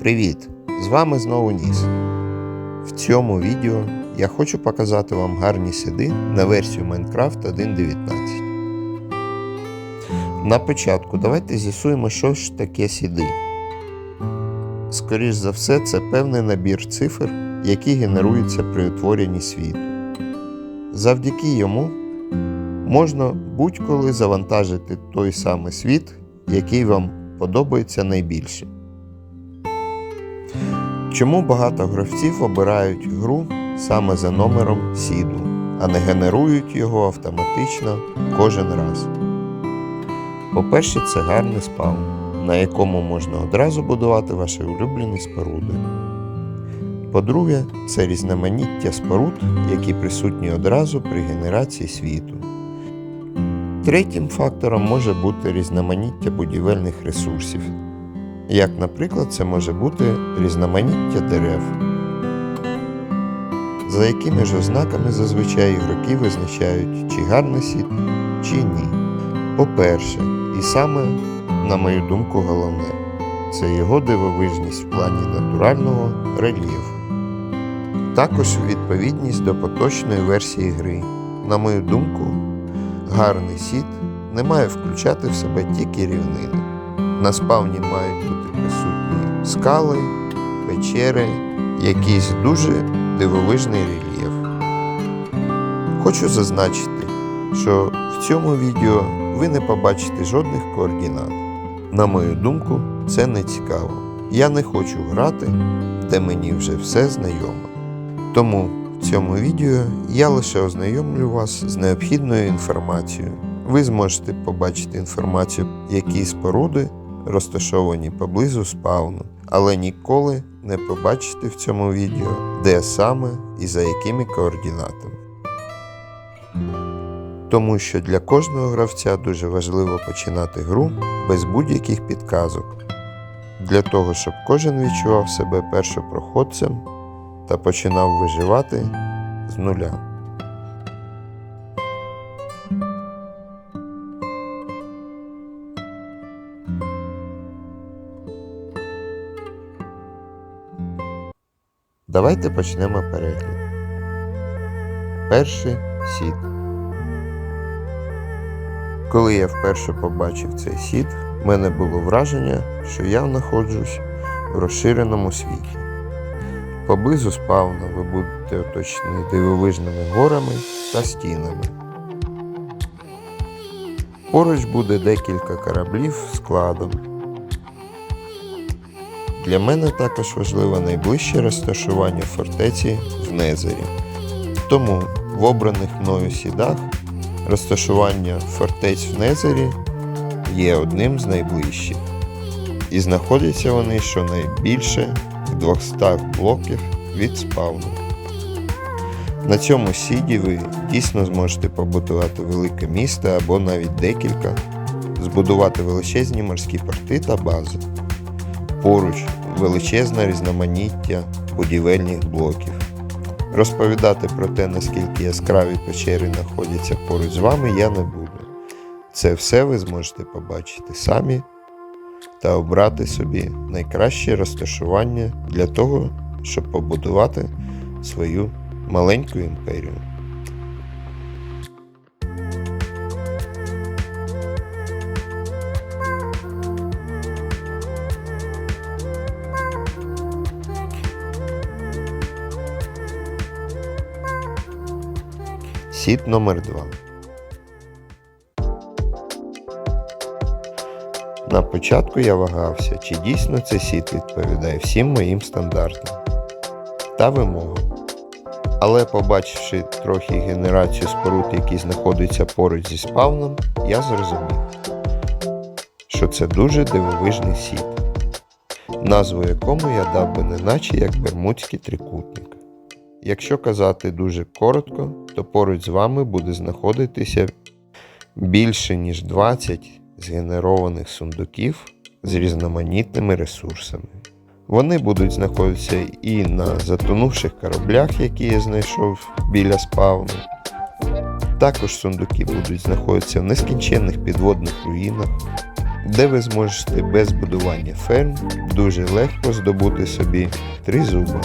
Привіт! З вами знову Ніс. В цьому відео я хочу показати вам гарні сіди на версію Minecraft 1.19. На початку давайте з'ясуємо, що ж таке сіди. Скоріш за все, це певний набір цифр, які генеруються при утворенні світу. Завдяки йому можна будь-коли завантажити той самий світ, який вам подобається найбільше. Чому багато гравців обирають гру саме за номером сіду, а не генерують його автоматично кожен раз? По-перше, це гарний спаун, на якому можна одразу будувати ваші улюблені споруди. По-друге, це різноманіття споруд, які присутні одразу при генерації світу. Третім фактором може бути різноманіття будівельних ресурсів, як, наприклад, це може бути різноманіття дерев, за якими ж ознаками зазвичай ігроки визначають, чи гарний сіт, чи ні. По-перше, і саме, на мою думку, головне це його дивовижність в плані натурального рельєфу. Також відповідність до поточної версії гри. На мою думку, гарний сіт не має включати в себе тільки рівнини. На спавні мають присутні скали, печери, якийсь дуже дивовижний рельєф. Хочу зазначити, що в цьому відео ви не побачите жодних координат. На мою думку, це не цікаво. Я не хочу грати, де мені вже все знайомо. Тому в цьому відео я лише ознайомлю вас з необхідною інформацією. Ви зможете побачити інформацію, які споруди розташовані поблизу спауну, але ніколи не побачите в цьому відео, де саме і за якими координатами. Тому що для кожного гравця дуже важливо починати гру без будь-яких підказок, для того, щоб кожен відчував себе першопроходцем та починав виживати з нуля. Давайте почнемо перегляд. Перший сід. Коли я вперше побачив цей сід, в мене було враження, що я знаходжусь в розширеному світі. Поблизу спавна ви будете оточені дивовижними горами та стінами. Поруч буде декілька кораблів складом. Для мене також важливо найближче розташування фортеці в Незері. Тому в обраних мною сідах розташування фортець в Незері є одним з найближчих. І знаходяться вони щонайбільше в 200 блоків від спавну. На цьому сіді ви дійсно зможете побудувати велике місто або навіть декілька, збудувати величезні морські порти та бази. Поруч величезне різноманіття будівельних блоків. Розповідати про те, наскільки яскраві печери знаходяться поруч з вами, я не буду. Це все ви зможете побачити самі та обрати собі найкраще розташування для того, щоб побудувати свою маленьку імперію. Сіт номер 2 На початку я вагався, чи дійсно цей сіт відповідає всім моїм стандартам та вимогам. Але побачивши трохи генерацію споруд, які знаходяться поруч зі спавном, я зрозумів, що це дуже дивовижний сіт, назву якому я дав би неначе як Бермудський трикутник. Якщо казати дуже коротко, то поруч з вами буде знаходитися більше ніж 20 згенерованих сундуків з різноманітними ресурсами. Вони будуть знаходитися і на затонувших кораблях, які я знайшов біля спавну. Також сундуки будуть знаходитися в нескінченних підводних руїнах, де ви зможете без будування ферм дуже легко здобути собі три зуба.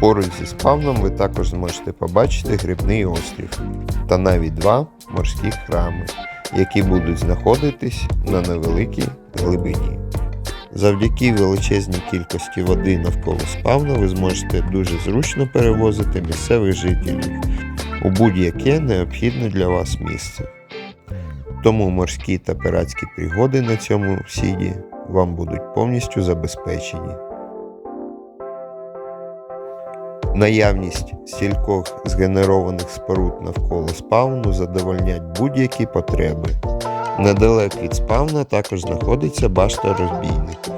Поруч зі спавном ви також зможете побачити грибний острів та навіть два морські храми, які будуть знаходитись на невеликій глибині. Завдяки величезній кількості води навколо спавна ви зможете дуже зручно перевозити місцевих жителів у будь-яке необхідне для вас місце. Тому морські та пиратські пригоди на цьому сіді вам будуть повністю забезпечені. Наявність стількох згенерованих споруд навколо спавну задовольнять будь-які потреби. Недалеко від спавна також знаходиться башта розбійників.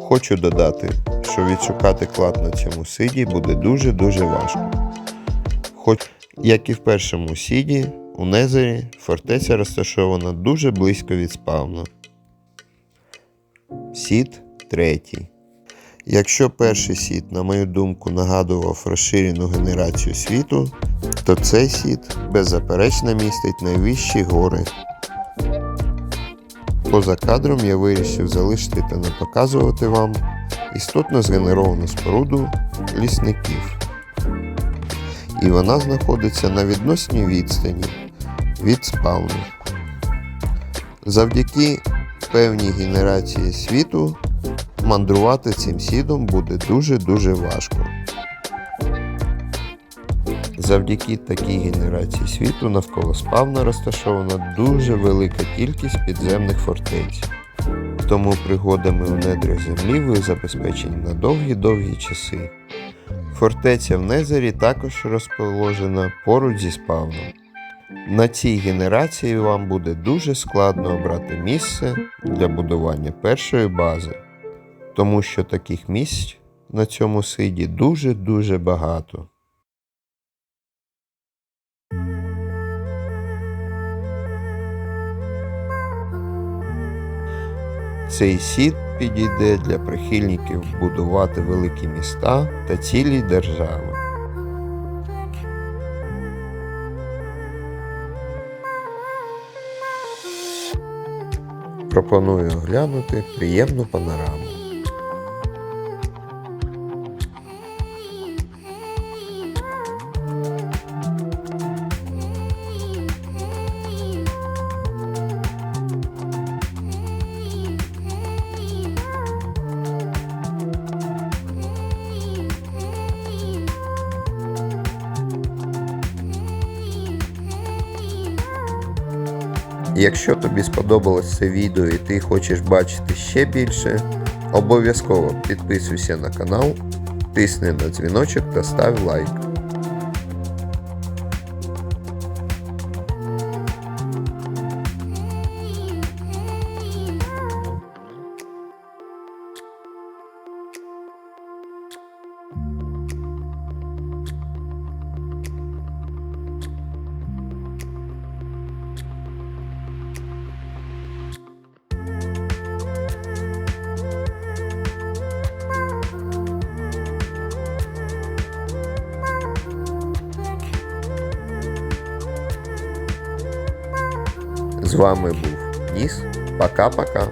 Хочу додати, що відшукати клад на цьому сиді буде дуже-дуже важко. Хоч, як і в першому сіді, у Незері фортеця розташована дуже близько від спавна. Сід третій. Якщо перший сіт, на мою думку, нагадував розширену генерацію світу, то цей сіт беззаперечно містить найвищі гори. Поза кадром я вирішив залишити та не показувати вам істотно згенеровану споруду лісників. І вона знаходиться на відносній відстані від спавну. Завдяки певній генерації світу мандрувати цим сідом буде дуже-дуже важко. Завдяки такій генерації світу навколо спавна розташована дуже велика кількість підземних фортець. Тому пригодами у недрах землі ви забезпечені на довгі-довгі часи. Фортеця в Незері також розположена поруч зі спавном. На цій генерації вам буде дуже складно обрати місце для будування першої бази, тому що таких місць на цьому сиді дуже-дуже багато. Цей сід підійде для прихильників будувати великі міста та цілі держави. Пропоную оглянути приємну панораму. Якщо тобі сподобалось це відео і ти хочеш бачити ще більше, обов'язково підписуйся на канал, тисни на дзвіночок та став лайк. З вами був Ніс. Пока-пока.